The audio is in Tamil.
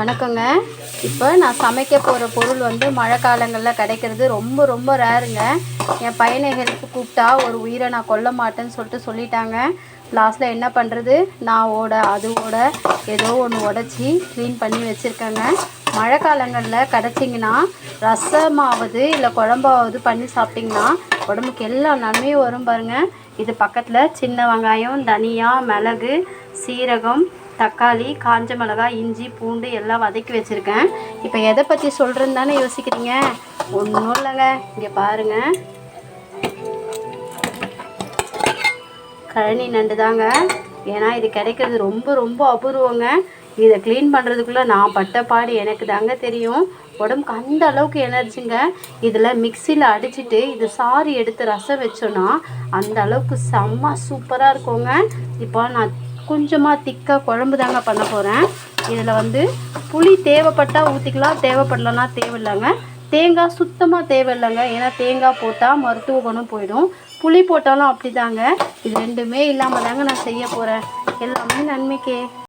வணக்கங்க. இப்போ நான் சமைக்க போகிற பொருள் வந்து மழை காலங்களில் கிடைக்கிறது ரொம்ப ரொம்ப ரேருங்க. என் பையனை ஹெல்ப் கூப்பிட்டா ஒரு உயிரை நான் கொல்ல மாட்டேன்னு சொல்லிட்டு சொல்லிட்டாங்க. லாஸ்ட்டில் என்ன பண்ணுறது நான் ஓட அதுவோட ஏதோ ஒன்று உடச்சி க்ளீன் பண்ணி வச்சுருக்கேங்க. மழை காலங்களில் கிடச்சிங்கன்னா ரசமாவது இல்லை குழம்பாவது பண்ணி சாப்பிட்டிங்கன்னா உடம்புக்கு எல்லா நன்மையும் வரும் பாருங்கள் இது பக்கத்தில் சின்ன வெங்காயம் தனியா மிளகு சீரகம் தக்காளி காஞ்ச மிளகாய் இஞ்சி பூண்டு எல்லாம் வதக்கி வச்சுருக்கேன். இப்போ எதை பற்றி சொல்கிறேன்னு தானே யோசிக்கிறீங்க? ஒன்றும் இல்லைங்க. இங்கே பாருங்கள் கழனி நண்டு தாங்க. ஏன்னா இது கிடைக்கிறது ரொம்ப ரொம்ப அபூர்வங்க. இதை க்ளீன் பண்ணுறதுக்குள்ளே நான் பட்ட பாடு எனக்கு தாங்க தெரியும். உடம்புக்கு அந்த அளவுக்கு எனர்ஜிங்க. இதில் மிக்சியில் அடிச்சுட்டு இது சாறு எடுத்து ரசம் வச்சோன்னா அந்த அளவுக்கு செம்ம சூப்பராக இருக்குங்க. இப்போ நான் கொஞ்சமாக திக்காக குழம்பு தாங்க பண்ண போகிறேன் இதில் வந்து புளி தேவைப்பட்டால் ஊற்றிக்கலாம் தேவைப்படலன்னா தேவையில்லைங்க தேங்காய் சுத்தமாக தேவையில்லைங்க. ஏன்னா தேங்காய் போட்டால் மருத்துவ குணம் போயிடும். புளி போட்டாலும் அப்படி தாங்க இது ரெண்டுமே இல்லாமல் தாங்க நான் செய்ய போகிறேன் எல்லாமே நன்மைக்கே.